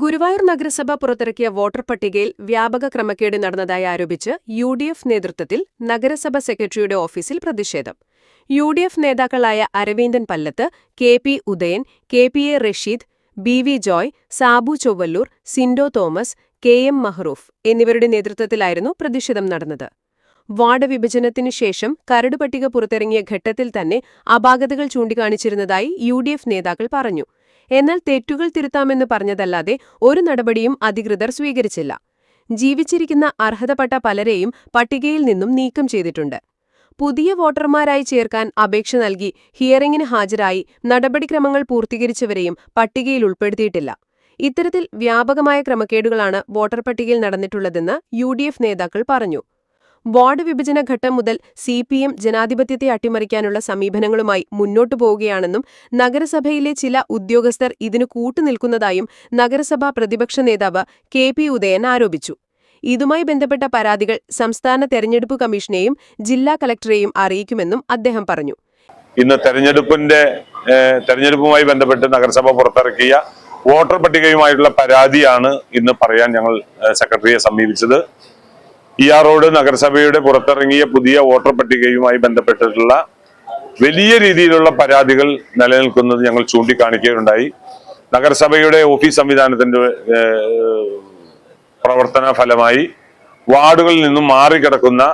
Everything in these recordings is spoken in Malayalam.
Guruvayur നഗരസഭ പുറത്തിറക്കിയ വോട്ടർ പട്ടികയിൽ വ്യാപക ക്രമക്കേട് നടന്നതായി ആരോപിച്ച് യു ഡി എഫ് നേതൃത്വത്തിൽ നഗരസഭ സെക്രട്ടറിയുടെ ഓഫീസിൽ പ്രതിഷേധം. യു ഡി എഫ് നേതാക്കളായ Aravindan Pallath K P Udayan K P A Rasheed B V Joy Sabu Chowalloor Sindo Thomas K M Mahroof എന്നിവരുടെ നേതൃത്വത്തിലായിരുന്നു പ്രതിഷേധം നടന്നത്. വാർഡ് വിഭജനത്തിനു ശേഷം കരട് പട്ടിക പുറത്തിറങ്ങിയ ഘട്ടത്തിൽ തന്നെ അപാകതകൾ ചൂണ്ടിക്കാണിച്ചിരുന്നതായി യു നേതാക്കൾ പറഞ്ഞു. എന്നാൽ തെറ്റുകൾ തിരുത്താമെന്ന് പറഞ്ഞതല്ലാതെ ഒരു നടപടിയും അധികൃതർ സ്വീകരിച്ചില്ല. ജീവിച്ചിരിക്കുന്ന അർഹതപ്പെട്ട പലരെയും പട്ടികയിൽ നിന്നും നീക്കം ചെയ്തിട്ടുണ്ട്. പുതിയ വോട്ടർമാരായി ചേർക്കാൻ അപേക്ഷ നൽകി ഹിയറിംഗിന് ഹാജരായി നടപടിക്രമങ്ങൾ പൂർത്തീകരിച്ചവരെയും പട്ടികയിൽ ഉൾപ്പെടുത്തിയിട്ടില്ല. ഇത്തരത്തിൽ വ്യാപകമായ ക്രമക്കേടുകളാണ് വോട്ടർ പട്ടികയിൽ നടന്നിട്ടുള്ളതെന്ന് യു നേതാക്കൾ പറഞ്ഞു. വാർഡ് വിഭജന ഘട്ടം മുതൽ സി പി എം ജനാധിപത്യത്തെ അട്ടിമറിക്കാനുള്ള സമീപനങ്ങളുമായി മുന്നോട്ടു പോവുകയാണെന്നും നഗരസഭയിലെ ചില ഉദ്യോഗസ്ഥർ ഇതിനു കൂട്ടുനിൽക്കുന്നതായും നഗരസഭാ പ്രതിപക്ഷ നേതാവ് കെ പി ഉദയൻ ആരോപിച്ചു. ഇതുമായി ബന്ധപ്പെട്ട പരാതികൾ സംസ്ഥാന തെരഞ്ഞെടുപ്പ് കമ്മീഷനെയും ജില്ലാ കലക്ടറെയും അറിയിക്കുമെന്നും അദ്ദേഹം പറഞ്ഞു. ഇന്ന് തെരഞ്ഞെടുപ്പിന്റെ തെരഞ്ഞെടുപ്പുമായി ബന്ധപ്പെട്ട് നഗരസഭ പുറത്തിറക്കിയ വോട്ടർ പട്ടികയുമായിട്ടുള്ള പരാതിയാണ് ഇന്ന് പറയാൻ ഞങ്ങൾ സെക്രട്ടറിയെ സമീപിച്ചത്. ഇ ആർ റോഡ് നഗരസഭയുടെ പുറത്തിറങ്ങിയ പുതിയ വോട്ടർ പട്ടികയുമായി ബന്ധപ്പെട്ടിട്ടുള്ള വലിയ രീതിയിലുള്ള പരാതികൾ നിലനിൽക്കുന്നത് ഞങ്ങൾ ചൂണ്ടിക്കാണിക്കുകയുണ്ടായി. നഗരസഭയുടെ ഓഫീസ് സംവിധാനത്തിന്റെ പ്രവർത്തന ഫലമായി വാർഡുകളിൽ നിന്നും മാറിക്കിടക്കുന്ന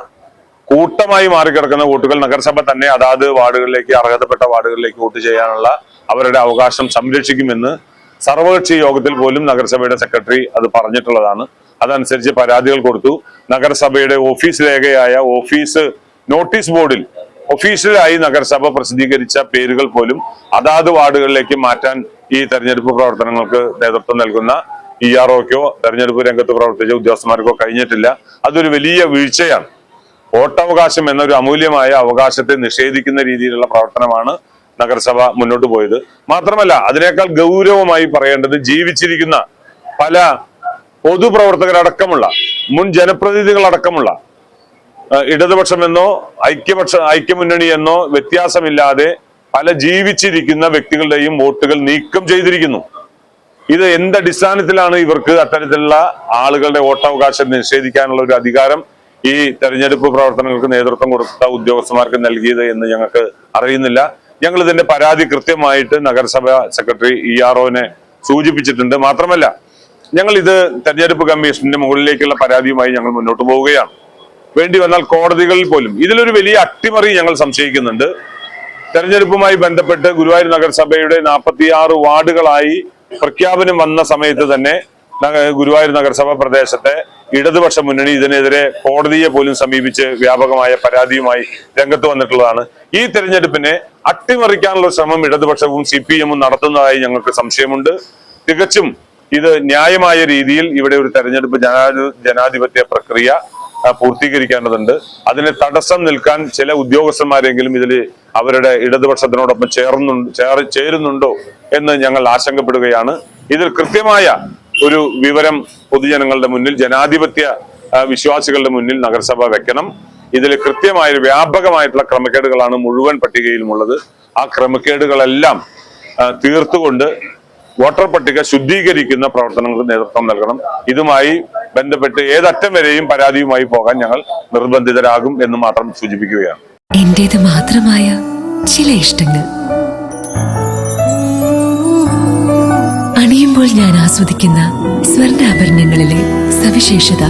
കൂട്ടമായി മാറിക്കിടക്കുന്ന വോട്ടുകൾ നഗരസഭ തന്നെ അതാത് വാർഡുകളിലേക്ക് അർഹതപ്പെട്ട വാർഡുകളിലേക്ക് വോട്ട് ചെയ്യാനുള്ള അവരുടെ അവകാശം സംരക്ഷിക്കുമെന്ന് സർവകക്ഷി യോഗത്തിൽ പോലും നഗരസഭയുടെ സെക്രട്ടറി അത് പറഞ്ഞിട്ടുള്ളതാണ്. അതനുസരിച്ച് പരാതികൾ കൊടുത്തു. നഗരസഭയുടെ ഓഫീസ് രേഖയായ ഓഫീസ് നോട്ടീസ് ബോർഡിൽ ഒഫീഷ്യലായി നഗരസഭ പ്രസിദ്ധീകരിച്ച പേരുകൾ പോലും അതാത് വാർഡുകളിലേക്ക് മാറ്റാൻ ഈ തെരഞ്ഞെടുപ്പ് പ്രവർത്തനങ്ങൾക്ക് നേതൃത്വം നൽകുന്ന ഇ ആർ ഒക്കോ തെരഞ്ഞെടുപ്പ് രംഗത്ത് പ്രവർത്തിച്ച ഉദ്യോഗസ്ഥന്മാർക്കോ കഴിഞ്ഞിട്ടില്ല. അതൊരു വലിയ വീഴ്ചയാണ്. വോട്ടവകാശം എന്നൊരു അമൂല്യമായ അവകാശത്തെ നിഷേധിക്കുന്ന രീതിയിലുള്ള പ്രവർത്തനമാണ് നഗരസഭ മുന്നോട്ട് പോയത്. മാത്രമല്ല അതിനേക്കാൾ ഗൗരവമായി പറയേണ്ടത് ജീവിച്ചിരിക്കുന്ന പല പൊതുപ്രവർത്തകരടക്കമുള്ള മുൻ ജനപ്രതിനിധികളടക്കമുള്ള ഇടതുപക്ഷം ഇടതുപക്ഷമെന്നോ ഐക്യപക്ഷ ഐക്യമുന്നണി എന്നോ വ്യത്യാസമില്ലാതെ പല ജീവിച്ചിരിക്കുന്ന വ്യക്തികളുടെയും വോട്ടുകൾ നീക്കം ചെയ്തിരിക്കുന്നു. ഇത് എന്ത് അടിസ്ഥാനത്തിലാണ് ഇവർക്ക് അത്തരത്തിലുള്ള ആളുകളുടെ വോട്ടവകാശം നിഷേധിക്കാനുള്ള ഒരു അധികാരം ഈ തെരഞ്ഞെടുപ്പ് പ്രവർത്തനങ്ങൾക്ക് നേതൃത്വം കൊടുത്ത ഉദ്യോഗസ്ഥന്മാർക്ക് നൽകിയത് എന്ന് ഞങ്ങൾക്ക് അറിയുന്നില്ല. ഞങ്ങൾ ഇതിന്റെ പരാതി കൃത്യമായിട്ട് നഗരസഭ സെക്രട്ടറി ഇ സൂചിപ്പിച്ചിട്ടുണ്ട്. മാത്രമല്ല ഞങ്ങൾ ഇത് തെരഞ്ഞെടുപ്പ് കമ്മീഷന്റെ മുകളിലേക്കുള്ള പരാതിയുമായി ഞങ്ങൾ മുന്നോട്ട് പോവുകയാണ്. വേണ്ടി വന്നാൽ കോടതികളിൽ പോലും ഇതിലൊരു വലിയ അട്ടിമറി ഞങ്ങൾ സംശയിക്കുന്നുണ്ട്. തെരഞ്ഞെടുപ്പുമായി ബന്ധപ്പെട്ട് ഗുരുവായൂർ നഗരസഭയുടെ നാൽപ്പത്തിയാറ് വാർഡുകളായി പ്രഖ്യാപനം വന്ന സമയത്ത് തന്നെ ഗുരുവായൂർ നഗരസഭ പ്രദേശത്തെ ഇടതുപക്ഷ മുന്നണി ഇതിനെതിരെ കോടതിയെ പോലും സമീപിച്ച് വ്യാപകമായ പരാതിയുമായി രംഗത്ത് വന്നിട്ടുള്ളതാണ്. ഈ തെരഞ്ഞെടുപ്പിനെ അട്ടിമറിക്കാനുള്ള ശ്രമം ഇടതുപക്ഷവും സി നടത്തുന്നതായി ഞങ്ങൾക്ക് സംശയമുണ്ട്. തികച്ചും ഇത് ന്യായമായ രീതിയിൽ ഇവിടെ ഒരു തെരഞ്ഞെടുപ്പ് ജനാധി ജനാധിപത്യ പ്രക്രിയ പൂർത്തീകരിക്കേണ്ടതുണ്ട്. അതിന് തടസ്സം നിൽക്കാൻ ചില ഉദ്യോഗസ്ഥന്മാരെങ്കിലും ഇതിൽ അവരുടെ ഇടതുപക്ഷത്തിനോടൊപ്പം ചേർന്നുണ്ട് ചേർ ചേരുന്നുണ്ടോ എന്ന് ഞങ്ങൾ ആശങ്കപ്പെടുകയാണ്. ഇതിൽ കൃത്യമായ ഒരു വിവരം പൊതുജനങ്ങളുടെ മുന്നിൽ ജനാധിപത്യ വിശ്വാസികളുടെ മുന്നിൽ നഗരസഭ വെക്കണം. ഇതിൽ കൃത്യമായ വ്യാപകമായിട്ടുള്ള ക്രമക്കേടുകളാണ് മുഴുവൻ പട്ടികയിലുമുള്ളത്. ആ ക്രമക്കേടുകളെല്ലാം തീർത്തുകൊണ്ട് വോട്ടർ പട്ടിക ശുദ്ധീകരിക്കുന്ന പ്രവർത്തനങ്ങൾക്ക് നേതൃത്വം നൽകണം. ഇതുമായി ബന്ധപ്പെട്ട് ഏതറ്റം വരെയും പരാതിയുമായി പോകാൻ ഞങ്ങൾ നിർബന്ധിതരാകും എന്ന് മാത്രം സൂചിപ്പിക്കുകയാണ്. എന്റേത് മാത്രമായ ചില ഇഷ്ടങ്ങൾ. അണിയുമ്പോൾ ഞാൻ ആസ്വദിക്കുന്ന സ്വർണാഭരണങ്ങളിലെ സവിശേഷത.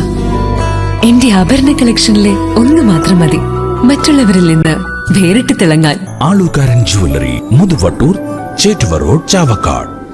എന്റെ ആഭരണ കളക്ഷനിലെ ഒന്ന് മാത്രം മതി. മറ്റുള്ളവരിൽ നിന്ന് വേറിട്ട് തിളങ്ങാൻ. Alukkaran jewellery Muthuvattoor Chettuva road Chavakkad.